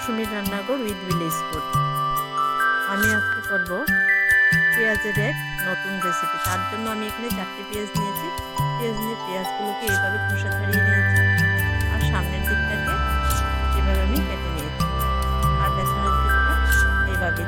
মৌসুমি রান্নাঘর with village food. আমি আজকে করব পেঁয়াজের এক নতুন রেসিপি তার জন্য আমি এখানে চারটি পেঁয়াজ নিয়েছি। পেঁয়াজ নিয়ে পেঁয়াজগুলোকে এভাবে খোসা ছাড়িয়ে নিয়েছি। আর সামনের দিকটাকে এভাবে আমি কেটে নিয়েছি। আর পেছনের দিকটা এইভাবে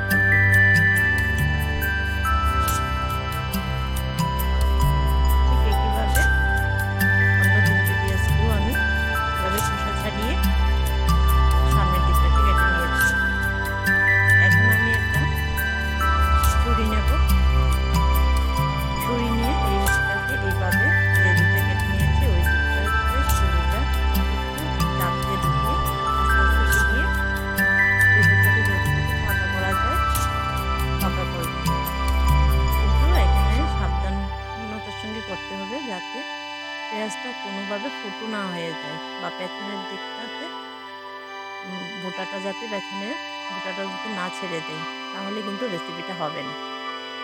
বোটাটা যাতে পেছনের গোটাটা যাতে না ছেড়ে দেয়, তাহলে কিন্তু রেসিপিটা হবে না।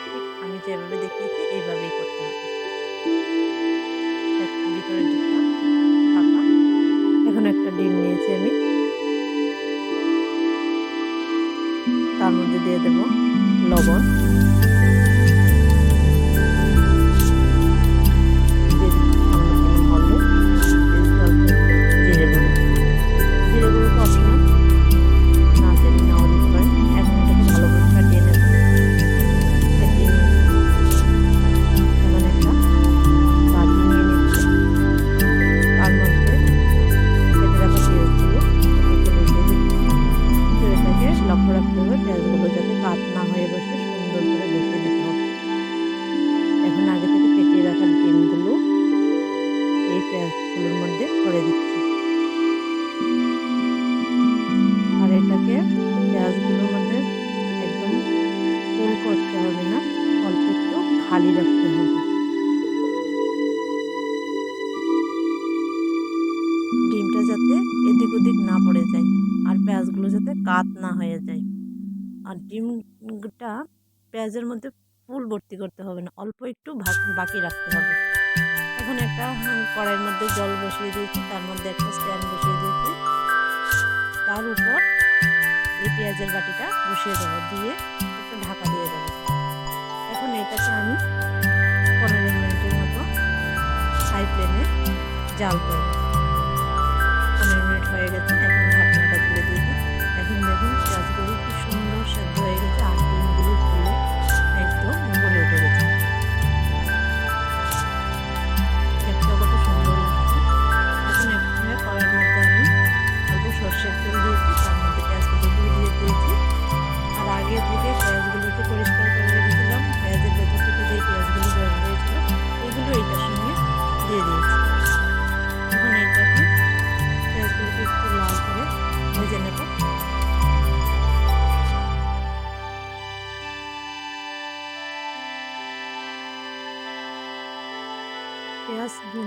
ঠিক আমি যেভাবে দেখিয়েছি, এইভাবেই করতে হবে। ভিতরে দিকটা ফাঁকা। এখন একটা ডিম নিয়েছি আমি। তার মধ্যে দিয়ে দেব লবণ। না পড়ে যায় আর পেঁয়াজগুলো যাতে কাত না হয়ে যায়। আর ডিমটা পেঁয়াজের মধ্যে ফুল ভর্তি করতে হবে না, অল্প একটু বাকি রাখতে হবে। এখন একটা কড়াইয়ের মধ্যে জল বসিয়ে দিয়েছি, তার মধ্যে একটা স্ট্যান্ড বসিয়ে দিয়েছি। তার উপর এই পেঁয়াজের বাটিটা বসিয়ে দেবো, দিয়ে একটা ঢাকা দিয়ে দেবো। এখন এটাকে আমি পনেরো মিনিটের মতো হাই ফ্লেমে জাল করব। পনেরো মিনিট হয়ে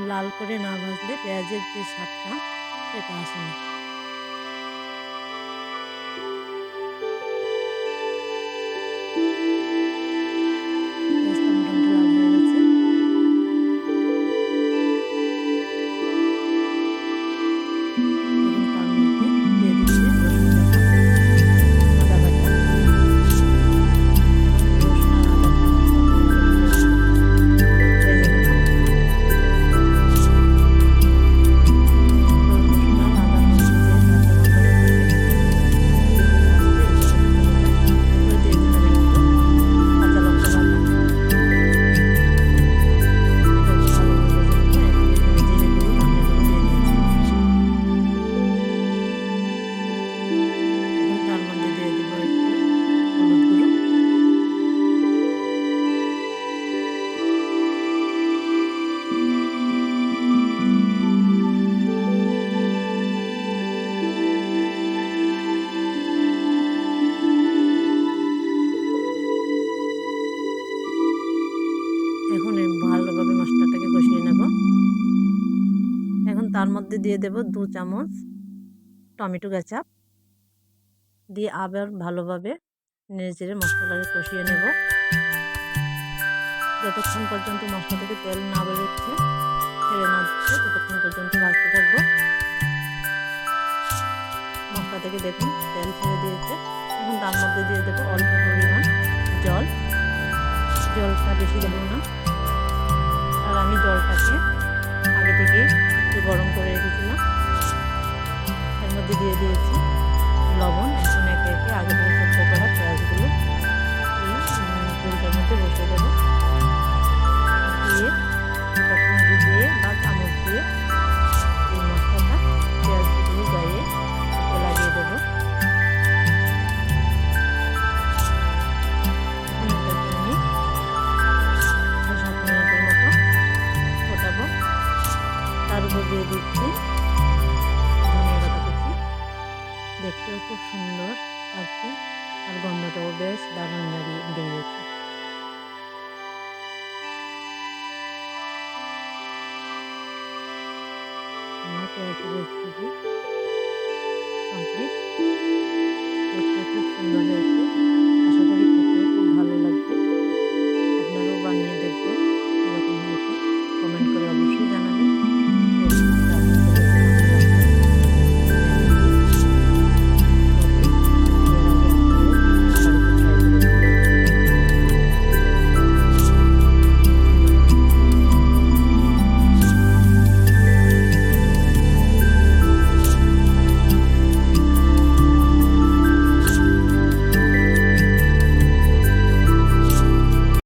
লাল করে না ভাজলে পেঁয়াজের যে স্বাদটা সেটা আসে না। মধ্যে দিয়ে দেব দু চামচ টমেটো কেচাপ। দিয়ে আবার ভালোভাবে নেড়ে চেড়ে মশলাটাকে কষিয়ে নেব। যতক্ষণ পর্যন্ত মশলা থেকে তেল না বেরোচ্ছে ফেলে না দিচ্ছে ততক্ষণ পর্যন্ত ভাজতে থাকব। মশলা থেকে দেখুন, তেল ছেড়ে দিয়েছে। এখন তার মধ্যে দিয়ে দেবো অল্প পরিমাণ জল। জলটা বেশি দেবো না। আর আমি জলটাকে আগে থেকে গরম করে রেখেছিলাম। এর মধ্যে দিয়ে দিয়েছি। vez,